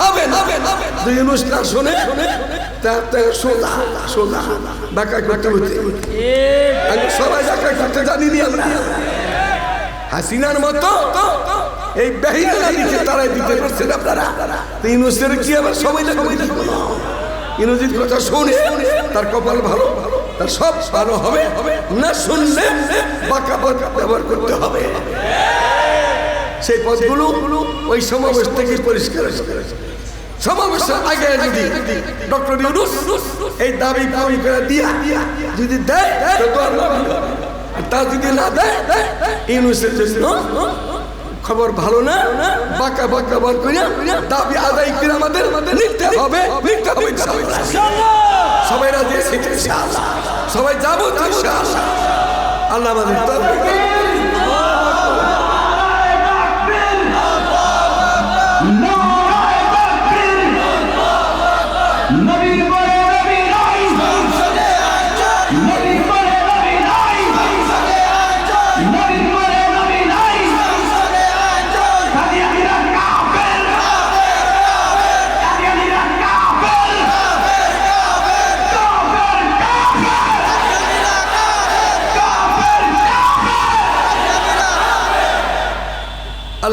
হবে শুনে হাসিনার মতো এই বেহিনা দিচ্ছে তারাই দিতে পারছেন আপনারা। তো কি আবার সবাই কথা শুনে তার কপাল ভালো, তার সব ভালো হবে। না শুনলে বাঁকা বাঁকা ব্যবহার করতে হবে। সেই পথগুলো ওই সমাবেশ থেকে পরিষ্কার। সমাবেশের আগে যদি ডক্টর ইউনুস এই দাবি করে দিয়া যদি দেয় তো যদি না দেয় ইউনুসের জন্য খবর ভালো না বাঁকা বাঁকা বার করে দাবি আদায় করে আমাদের নিতে হবে। সবাই রাজি যাব। আল্লাহ আমাদের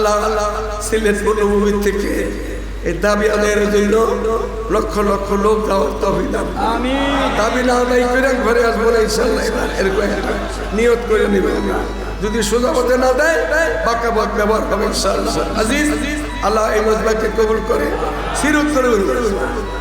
আল্লাহ আল্লাহ সিলেট বনভূমি থেকে এই দাবি আদায়ের জন্য লক্ষ লক্ষ লোক দাবি না আদায় করে ঘরে আসব না ইনশাল্লাহ এবার এরকম একটা নিয়ত করে নেবে যদি সোজা পথে না দেয় বাঁকা ব্যবহার হবে ইনশাল্লাহ আজিজ আল্লাহ এই মজবাকে কবুল করে সিরুত উত্তরে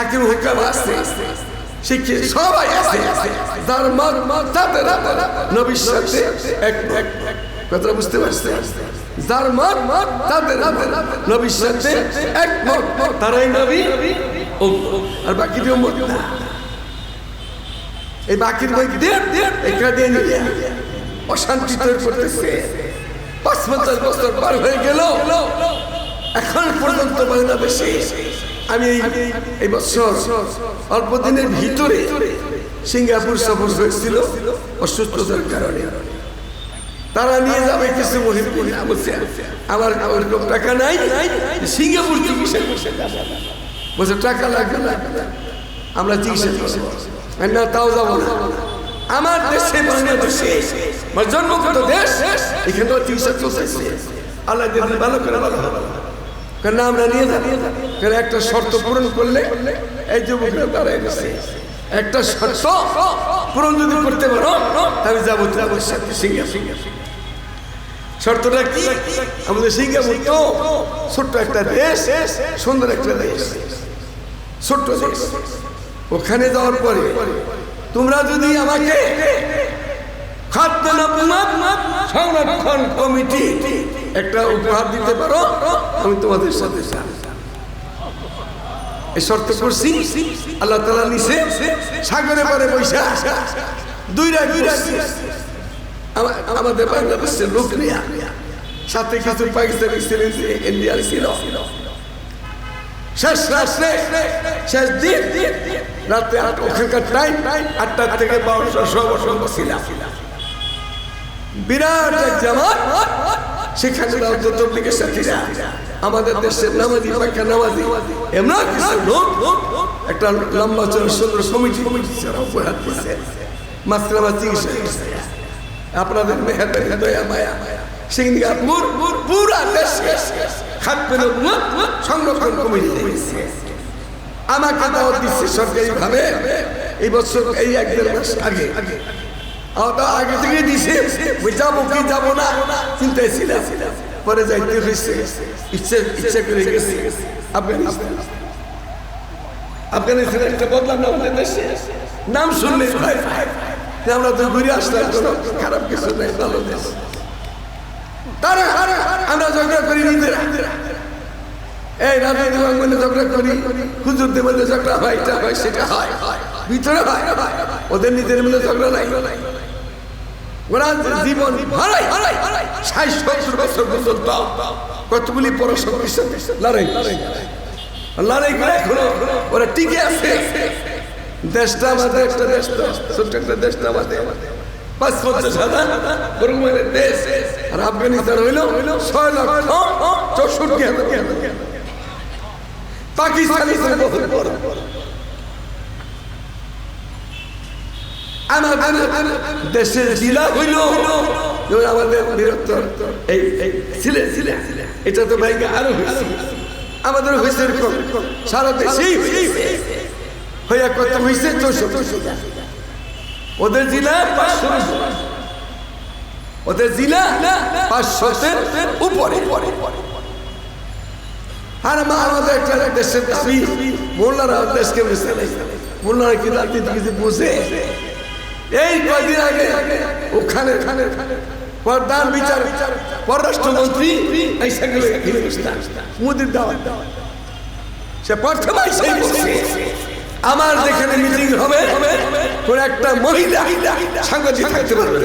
হাকিম, হুকাম আছে সবাই যার মত যাদের নবীর সাথে এক এক কথা বুঝতে পারছেন? যার মত তাদের নবীর সাথে এক মত তারাই নবী। আর বাকি দিয়ে না। এই বাকির এখানে নিয়ে অশান্তি তৈরি করতেছে। পাঁচ পঞ্চাশ বছর পার হয়ে গেল। এখন পর্যন্ত বাংলাদেশে আমি এই- বছর অল্প দিনের ভিতরে সিঙ্গাপুর সফর হয়েছিল অসুস্থতার কারণে। তারা নিয়ে যাবে কিছু আমার টাকা নাই, সিঙ্গাপুর বলছে, টাকা লাগবে আমরা চিকিৎসা না, তাও যাব না। আমার দেশে, বাংলাদেশে, আমার জন্মগত দেশ এখানে চিকিৎসা চলতেছে। আল্লাহ ভালো করে ভালো কেন আমরা নিয়ে যাব। কেন একটা শর্ত পূরণ করলে এই যুবকরা দাঁড়ায় গেছে। একটা শর্ত পূরণ যদি করতে পারো আমি যাব তোমার সাথে সিঙ্গাপুর শর্তটা কি? আমাদের সিঙ্গাপুর তো ছোট্ট একটা দেশ, সুন্দর একটা দেশ। ছোট্ট দেশ। ওখানে যাওয়ার পরে তোমরা যদি আমাকে সংরক্ষণ কমিটি। একটা উপহার দিতে পারো, আমি তোমাদের সাথে। এই আল্লাহ তালা সাগরে বাংলাদেশের লোক নিয়ে। পাকিস্তানি শেষ রাত্রে শেষ দিন। আট ওখানকার টাইম আটটা থেকে বারোটা সর্বসম্ভ ছিলাম বিরাট এক জামাত। সেখানে তবলিগের সাথীরা। আমাদের দেশের নামাজি পাক্কা নামাজি, এমন একটা লম্বা চড়া সুন্দর দিচ্ছে মাস্টার চিকিৎসা। আপনাদের মেহরবানি, দয়া, মায়া। পুরা দিয়েছে। আমাকে দাওয়াত দিচ্ছে সরকারি ভাবে এই বছর, এই এক দেড় মাস আগে। আগে থেকে দিছে। যাব কি যাব না, চিন্তায় ছিলাম। পরে যাইতে হয়েছে ইচ্ছে ইচ্ছে করে গেছে। আফগানিস্তান। আফগানিস্তান একটা বদলাম না আমাদের দেশে। নাম শুনলে আমরা তো ঘুরে আসলাম, কোনো খারাপ কিছু নাই ভালো দেশ ঝগড়া করি নিজেরা। এই রাজনীতি ওদের নিজের মধ্যে ঝগড়া নাই। ওরা জীবন হারাই হারাই ষাট, সত্তর বছর পর্যন্ত কতগুলি পরশক্তির সাথে লড়াই লড়াই করে এখনও ওরা টিকে আছে। দেশটা আমাদের, একটা দেশ ছোট্ট একটা দেশটা আমাদের। পাঁচ পঞ্চাশ হাজার ওরকমের দেশ। আর আফগানিস্তান হইল ছয় লক্ষ চৌষট্টি হাজার। পাকিস্তানি তো বহুত বড় আমাদের দেশের জেলা আমাদের এটা তো আরও আমাদের হয়েছে হইয়া হয়েছে ওদের জেলা পাঁচশো ওদের জেলা উপরে। আর মা, আমাদের একটা দেশের দাবি। মোল্লারা দেশকে বুঝতে নেই মোল্লারা কি রাজনীতি বুঝে? এই কয়দিন আগে ওখানে প্রধান বিচার, পররাষ্ট্রমন্ত্রী মোদির দাওয়াত। সে প্রথমে সেই আমার যেখানে মিটিং হবে কোন একটা মহিলা সাংবাদিক থাকতে পারবে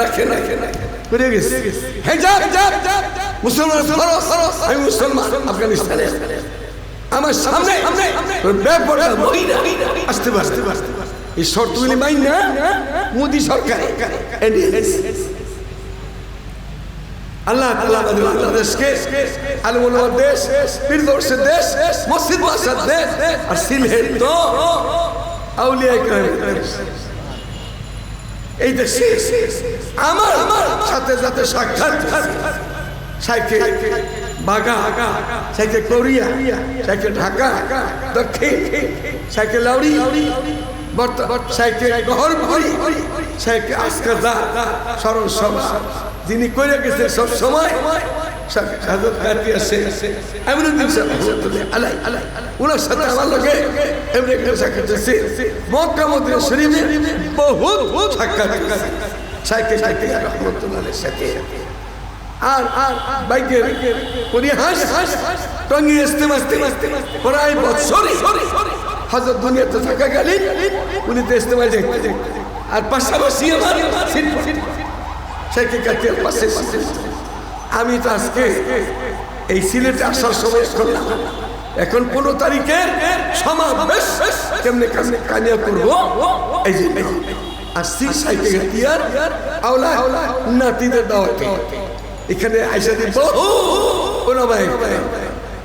রাখে রাখে আমার সামনে আসতে পারতে এই শর্তগুলি মাইন না মোদি সরকার। আল্লাহ তাআলা আমাদের বাংলাদেশকে আলমুলামার দেশ পীরদর্শের দেশ, মসজিদ মাসার দেশ আর সিলহের তো আউলিয়া দেশ। এই দেশে আমার সাথে সাথে সাক্ষাৎ সাইকে বাগা, সাইকে কোরিয়া, সাইকে ঢাকা, দক্ষিণ, সাইকে লাউড়ি যিনি করে গেছে সব সময় আর আর বাইকের উনি হাস হাস টঙ্গি আসতে মাসতে মাসতে প্রায় বছরই হজরত দুনিয়াতে গেলেন উনি তো ইস্তেমাল যাইতে আর পাশাপাশি আমি তো আজকে এই সিলেটে আসার সময় করলাম এখন পনেরো তারিখের সমাবেশ কানিয়া করব এই যে আর সি সাইকেল নাতিদের দাওয়াতে এখানে আইসা দিব ওলামাই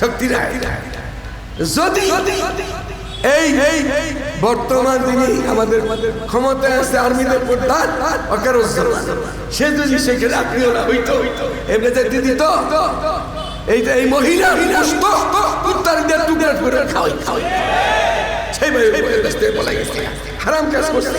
শক্তি নাই। যদি এই এই বর্তমান তিনি আমাদের ক্ষমতায় আছে আর্মিদের প্রধান অকারুজ্জামান সে যদি সেখানে আত্মীয় না হইতো এমনিতে দিদি তো এইটা এই মহিলা কুত্তার দিয়ে টুকরা করে খাওয়াই খাওয়াই। সেই ভাই হারাম কাজ করছে।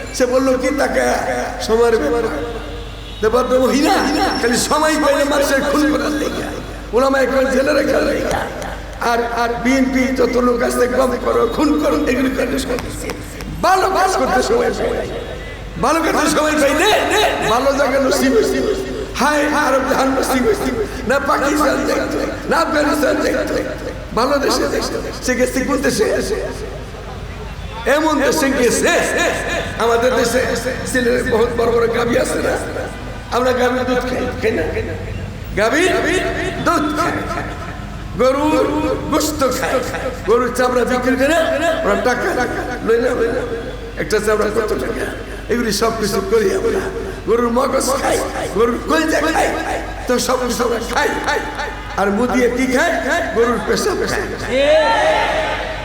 সে বলল, কি তাকে সময়ের ব্যাপার? দেবর মহিলা খালি সময় পাইলে মানুষের খুন করার লেগে ওলামা একবার জেলে রেখে আর আর বিএনপি যত লোক আছে কম করো, খুন করো, এগুলি ভালো কাজ করতে সময় ভালো করতে সময় পাই নে ভালো জায়গা নসিব। হায় আরব জাহান নসিব। না পাকিস্তান না আফগানিস্তান ভালো দেশে সে গেছে কোন দেশে? এমন দেশে গেছে আমাদের দেশে ছেলের বহুত বড় বড় গাবি আছে না? আমরা গাভীর দুধ খাই খাই না? গাভীর দুধ খাই। গরুর গোস্ত খাই। গরুর চামড়া বিক্রি করে ওরা টাকা লই না একটা চামড়া কত টাকা? এগুলি সব কিছু করি আমরা। গরুর মগজ খাই গরুর কলজা খাই তো সব কিছু আমরা খাই। খাই আর মুদিয়ে কি খাই? গরুর পেশা পেশা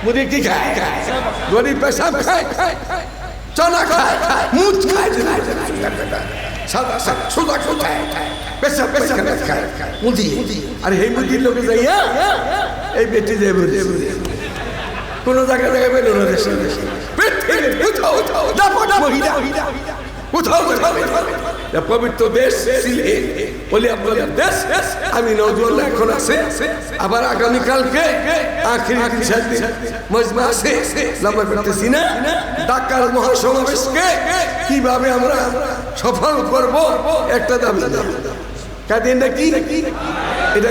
মুদি কি খায়? গরিব পেশাব খায়? চনা খায়? মুখ খায়? সাদা সাদা সুদা খায়? পেশাব পেশাব খায়? মুদি? আর এই মুদির লোকে যাইয়া এই বেটি যাই বুঝে বুঝে কোনো জায়গা জায়গায় পেল না দেশে। পৃথিবীর কোথাও কোথাও কোথাও এটা পবিত্র দেশ সিলেট বলি আপনাদের দেশ আমি নজরুল্লাহ এখন আছে। আবার আগামীকালকে আখিরি মজমা আছে। লম্বা করতেছি না, ঢাকার মহাসমাবেশকে কীভাবে আমরা সফল করব একটা দাবি কাদিনটা কি এটা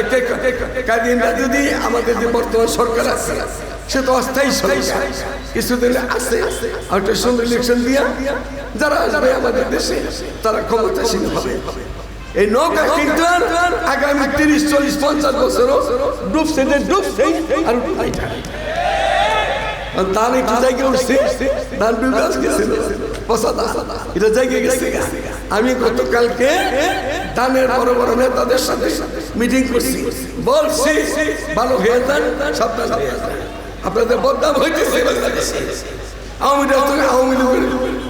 কাদিনটা যদি আমাদের যে বর্তমান সরকার আছে সে তো অস্থায়ী সরকার কিছুদিন আছে একটা সুন্দর ইলেকশন দিয়া যারা আসবে আমাদের দেশে, তারা ক্ষমতাসীন হবে। এই নৌকা কিন্তু আগামী তিরিশ, চল্লিশ, পঞ্চাশ বছরও ডুবছে যে ডুবছেই আর ধান একটু জায়গায় উঠছে ধান ডুবে গেছিল। এটা জায়গায় গেছে। আমি গতকালকে ধানের বড় বড় নেতাদের সাথে মিটিং করছি। বলছি, ভালো হয়ে যান, সাবধান হয়ে আপনাদের বদনাম হইতেছে। আওয়ামী তো আওয়ামী লীগের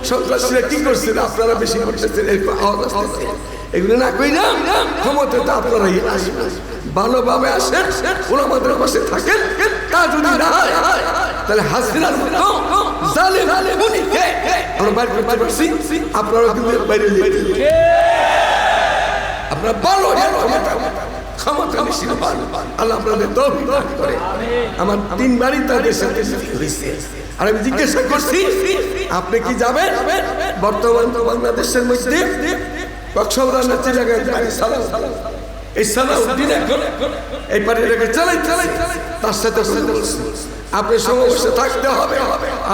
সন্ত্রাসীরা কি করছিল আপনারা বেশি করতেছেন? এগুলো না কই না ক্ষমতা তো আপনারাই আসবেন। ভালোভাবে আসেন ওরা আমাদের পাশে থাকেন তা যদি না তাহলে হাসিনার মতো জালেম খুনিকে আমরা বাইর করতে আপনারা কিন্তু বাইরে আপনারা ভালো ক্ষমতা আল্লাহ আপনাদের তৌফিক দান করে। আমার তাদের সাথে হয়েছে। আর আমি জিজ্ঞাসা করছি, আপনি কি যাবেন? বর্তমান বাংলাদেশের মধ্যে কক্সবাজার যায় সালাম এই সালাউদ্দিন এখন এই পার্টিটাকে চালাই চালাই তার সাথে আপনি সমস্যা থাকতে হবে।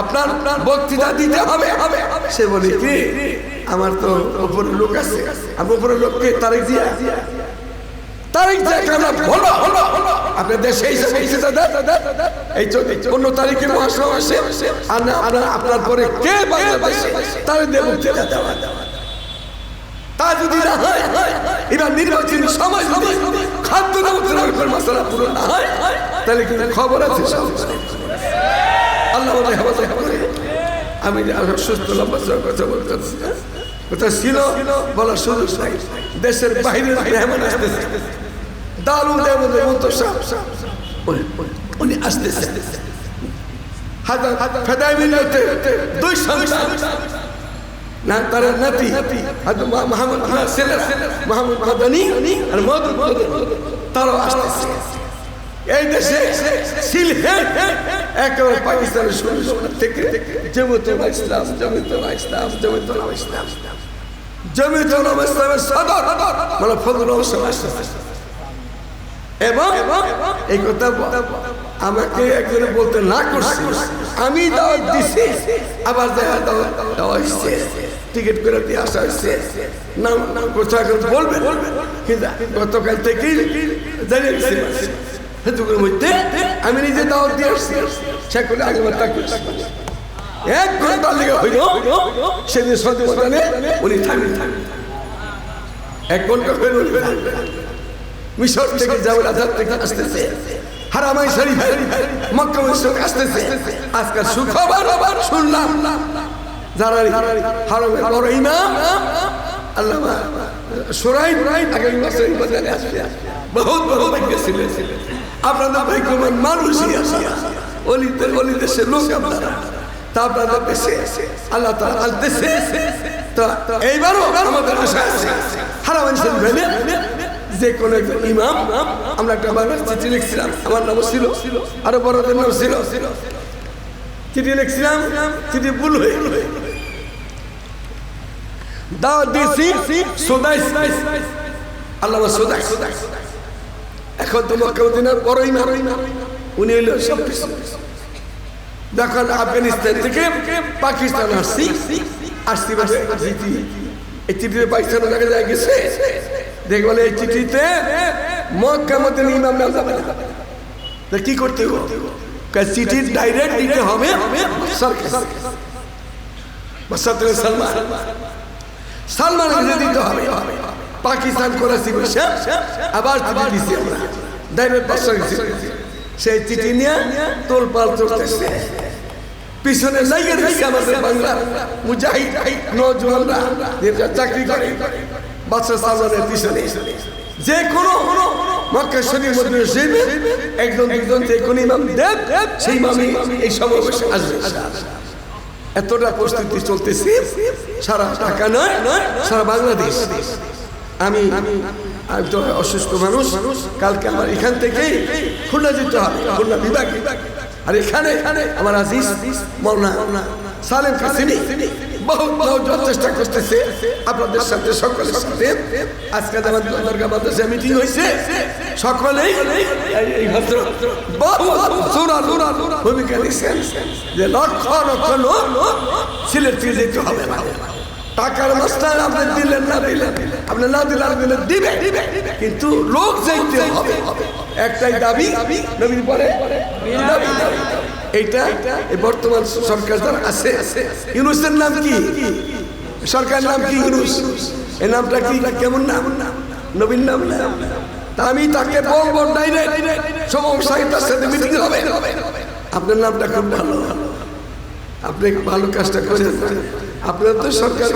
আপনার বক্তৃতা দিতে হবে। হবে সে বলে, কি? আমার তো উপরে লোক আছে। উপরে লোককে তারিখ দিয়া তারিখ দেখে আমরা বলো হলো আপনার দেশে এই সব কিছু দাদা এই অন্য তারিখে মহাসমাবেশে আর না আপনার আপনার পরে কে বাংলাদেশে তার দেব তা যদি না হয় এবার নির্বাচনী সময় যদি খাদ্য মন্ত্রণালয়ের মশলা পুরো না হয়। তাহলে কিন্তু খবর আছে সব। আল্লাহ আমাদের হেফাজত করে আমি যে আমার সুস্থ লম্বা কথা বলতে। কথা ছিল বলার সুযোগ নাই। দেশের বাইরে মেহমান আসতেছে। দারুণ দেবন মন্ত সাহ উনি আসতেছে। হাজার ফেদাই মিলতে দুই সন্তান। না তার নাতি। মাহমুদ ছেলে মাহমুদ মাদানি আর মধু তারাও আসতেছে। এই দেশে একেবারে পাকিস্তানের শুরু থেকে জমিতুল ইসলাম জমিতুল ইসলাম জমিতুল ইসলাম। জমিতুল ইসলামের সদর। মানে ফজল আসতেছে। এবং এই কথা আমাকে একজনে বলতে না করছি। আমি দাওয়াত দিছি, আবার দেওয়া হয়েছে। টিকিট করে দিয়ে আসা হয়েছে। নাম নাম এখন বলবে কিন্তু গতকাল থেকেই জানিয়ে হেতুকের মধ্যে আমি নিজে দাওয়াত দিয়ে আসছি। সে করে আগে বার তাকে এক ঘণ্টার লেগে হইল। সেদিন সন্ধ্যে উনি থামি এক ঘণ্টা হইল। মিশর থেকে জাবেল আজাদ থেকে আসতেছে। হারামাই শরীফ মক্কা মসজিদ আসতেছে। আজকাল সুখবর আবার শুনলাম। যারা হারামের বড় ইমাম, আল্লামা সোরাই আগামী এই বাজারে আসবে। বহুত বড় ভাগ্য ছিলেন। আপনাদের ভাগ্যবান মানুষই আছে। অলিতে অলি দেশের লোক আপনারা। তা আপনাদের দেশে আল্লাহ তাআলা আনতেছে তো এইবারও আমাদের আশা আছে। যে কোনো একজন ইমাম, আমরা একটা বাংলা চিঠি লিখছিলাম। আমার নাম ছিল, আরও বড়দের নাম ছিল। চিঠি লিখছিলাম, চিঠি ভুল হয়ে পাকিস্তান আসছি। আসছি চিঠি এই চিঠিতে পাকিস্তান জায়গায় গেছে। দেখবেন এই চিঠিতে মক্কা মধ্যে ইমাম নাম যাবে না। তা কি করতে হবে চিঠি ডাইরেক্ট দিতে হবে পাকিস্তান চাকরি করে। এই আমি অসুস্থ মানুষ, কালকে আমার এখান থেকে খুলনা যেতে হবে, খুলনা বিভাগ। আর এখানে আমার আজিজ মৌনা সালেম কাসিমি হবে। টাকার মাস্টার দিলেন না দিলেন আপনি না দিলেন আর দিলেন দিবে। কিন্তু লোক যাইতে হবে। একটাই দাবি নবীর পরে দাবি, দাবি। এইটা এই বর্তমান সরকার আছে। ইউনুসের নাম কি? সরকার নাম কি ইউনুস? এই নামটা কি? কেমন নাম? নবীন নাম? আমি তাকে বলব ডাইরেক্ট সমস্যায় তার সাথে মিটিং হবে। আপনার নামটা খুব ভালো। আপনি ভালো কাজটা করেন আপনার তো সরকার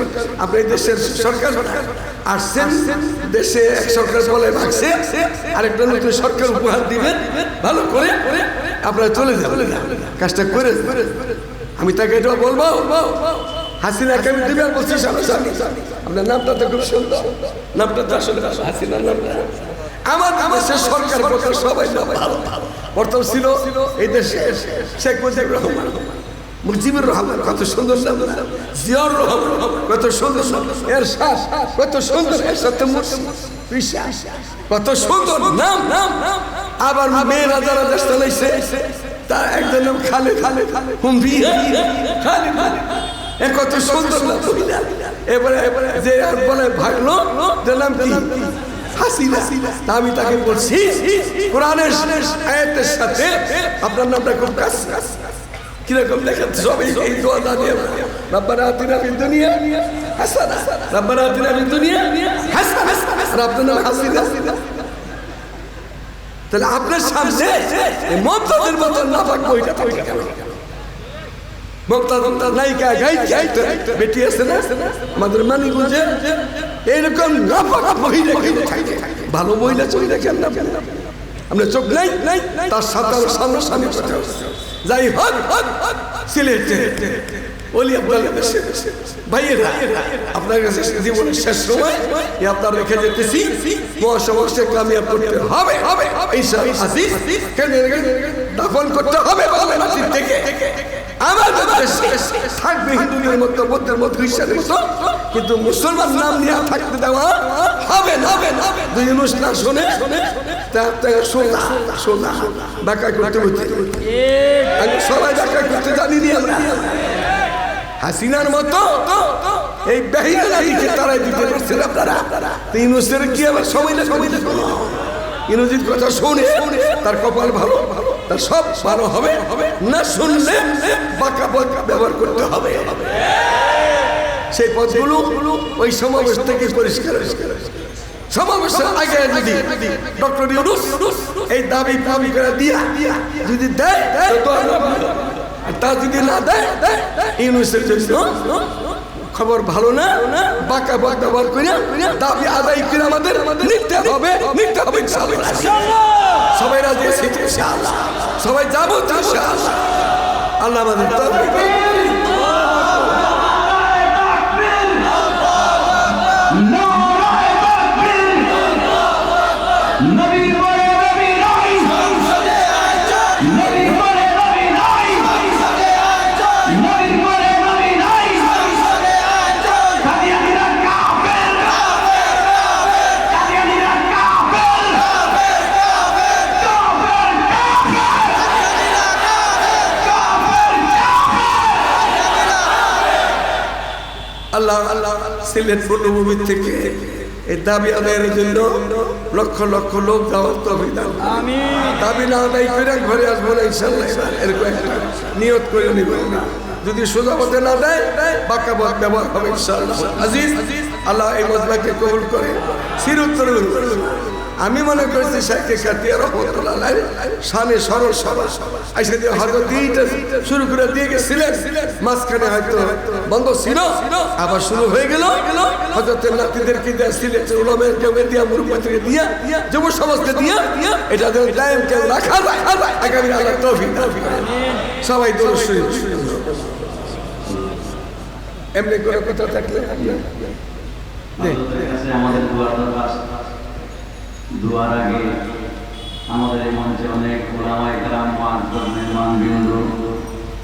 আপনি দেশের সরকার। আসছেন, দেশে এক সরকার বলে ভাগছে, আরেকটা নতুন সরকার উপহার দিবেন, ভালো করে আপনারা চলে যাবেন কাজটা করে আমি তাকে এটা বলব, হাসিনা কেমন দিবেন বলছি, সামনে আপনার নামটা তো খুব সুন্দর। নামটা তো আসলে হাসিনার নামটা আমার দেশের সরকার সবাই ভালো। বর্তমান ছিল এই দেশে শেখ মুজিবুর রহমান। মুজিবুর রহমান, কত সুন্দর না? রহমান, কত সুন্দর এর শ্বাস কত সুন্দর এর কত সুন্দর নাম। নাম আবার মেয়েরা যারা দেশ চালাইছে। তার একজন নাম খালে খালে হুমবি খালে খালে এ কত সুন্দর নাম। এবারে, যে আর বলে ভাগলো, যে কি? আমি তাকে বলছি, কোরআনের আয়াতের সাথে আপনার নামটা খুব কাজ কীরকম দেখেন, সবাই এই দোয়া জানিয়ে রব্বানা আতিনা ফিদ দুনিয়া হাসানা। রব্বানা আতিনা ফিদ দুনিয়া হাসানা। নাম হাসিনা। তাহলে আপনার সামনে এই মমতাজের মতো না থাকব ওইটা থাকে কেন? মমতাজ মমতাজ নায়িকা, গায়িকা বেটি আছে না? আমাদের মানিগঞ্জে নাফাকা মহিলা কেউ থাকে। ভালো মহিলা চলে দেখেন না আমরা চোখ নাই? নাই তার সাথে সামনে সামনে কথা। যাই হোক, সিলেটে। ওলি আব্দুল্লাহ দেশে ভাইয়েরা, আপনার কাছে জীবনের শেষ সময়। আপনার রেখে যেতেছি। মহাসমাজকে কামিয়াব করতে হবে। হবে ঈশা আসিস কেন দাফন করতে হবে মাটির থেকে? আমাদের দেশে থাকবে হিন্দুদের মতো, বৌদ্ধের মতো খ্রিস্টানের কিন্তু মুসলমান নাম নিয়ে থাকতে দেওয়া হবে না। হবে দুই অনুষ্ঠান শোনে, তা- তা, শোনা শোনা, বাঁকা করতে হচ্ছে সবাই বাঁকা করতে জানি নি আমরা। হাসিনার মতো এই বেহিনা কি আবার সময় না সময় না তার কপাল ভালো ভালো। তার সব ভালো হবে, না শুনলে বাঁকা বাঁকা ব্যবহার করতে হবে। সেই পথগুলো ওই সমাবেশ থেকে পরিষ্কার সমাবেশের আগে যদি ডক্টর এই দাবি দাবি করে দিয়া যদি দেয়, তো তা যদি না দেয়, ইউনুসের জন্য খবর ভালো না, বাঁকা বাঁকা ব্যবহার করে দাবি আদায় করে আমাদের নিতে হবে নিতে হবে। সবাই রাজি। সবাই যাব। আল্লাহ আমাদের সিলেট পূর্ণভূমি থেকে। এই দাবি আদায়ের জন্য লক্ষ লক্ষ লোক যাওয়ার তবে দাবি না আদায় করে ঘরে আসব না ইনশাল্লাহ এবার। এরকম একটা নিয়ত করে নিব। যদি সোজা পথে না দেয় বাঁকা পথ ব্যবহার হবে ইনশাল্লাহ আজিজ আল্লাহ এই মজলাকে কবুল করে সির উত্তর আমি মনে করছি শেখে খাতিয়া রহমতুল্লাহ সানে সরল সরল এসে দিয়ে হয়তো দিনটা শুরু করে দিয়ে গেছিলেন। মাঝখানে হয়তো বন্ধ ছিল। আবার শুরু হয়ে গেল। হজরতের নাতিদেরকে দেয়া সিলেটের উলমের কেউ দিয়া, মুরব্বীদেরকে দিয়া, যুব সমাজকে দিয়া, এটা যেন টাইম কেউ রাখা আগামী আল্লাহ করেন। সবাই দোষ এমনি করে কথা থাকলে? আমাদের দোয়ার আগে আমাদের এই মঞ্চে অনেক ওলামায় কালাম পাঁচ মেহমান বিন্দু